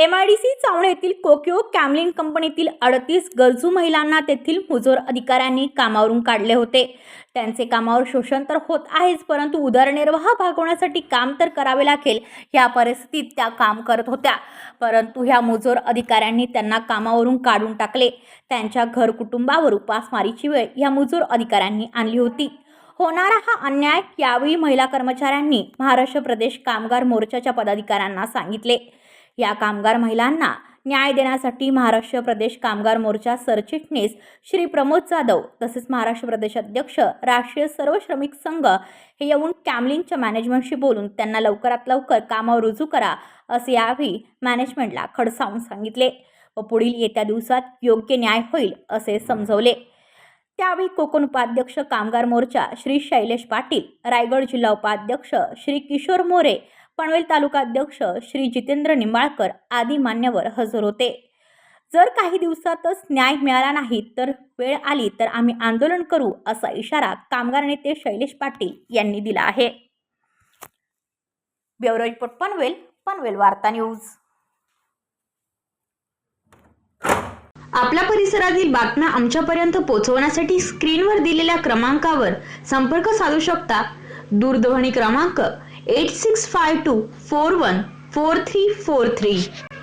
M I D C Chavane येथील Kokuyo Camlin कंपनीतील अडतीस गरजू महिलांना तेथील मुजोर अधिकाऱ्यांनी कामावरून काढले होते. त्यांचे कामावर शोषण तर होत आहेच परंतु उदरनिर्वाह भागवण्यासाठी काम तर करावे लागेल. ह्या परिस्थितीत त्या काम करत होत्या. परंतु ह्या मुजोर अधिकाऱ्यांनी त्यांना कामावरून काढून टाकले. त्यांच्या घर कुटुंबावर उपासमारीची वेळ ह्या मुजोर अधिकाऱ्यांनी आणली होती. होणारा हा अन्याय यावेळी महिला कर्मचाऱ्यांनी महाराष्ट्र प्रदेश कामगार मोर्चाच्या पदाधिकाऱ्यांना सांगितले. या कामगार महिलांना न्याय देण्यासाठी महाराष्ट्र प्रदेश कामगार मोर्चा सरचिटणीस श्री प्रमोद जाधव तसेच महाराष्ट्र प्रदेश अध्यक्ष राष्ट्रीय सर्व श्रमिक संघ हे येऊन कॅमलिनच्या मॅनेजमेंटशी बोलून त्यांना लवकरात लवकर कामावर रुजू करा असे यावेळी मॅनेजमेंटला खडसावून सांगितले. व पुढील येत्या दिवसात योग्य न्याय होईल असे समजवले. त्यावेळी कोकण उपाध्यक्ष कामगार मोर्चा श्री शैलेश पाटील रायगड जिल्हा उपाध्यक्ष श्री किशोर मोरे पनवेल तालुका अध्यक्ष श्री जितेंद्र निंबाळकर आदी मान्यवर हजर होते. जर काही दिवसातच न्याय मिळाला नाही तर वेळ आली तर आम्ही आंदोलन करू असा इशारा कामगार नेते शैलेश पाटील यांनी दिला आहे. ब्युरो रिपोर्ट पनवेल पनवेल वार्ता न्यूज. आपल्या परिसरातील बातम्या आमच्यापर्यंत पोहोचवण्यासाठी स्क्रीनवर दिलेल्या क्रमांकावर संपर्क साधू शकता. दूरध्वनी क्रमांक 8652 414343.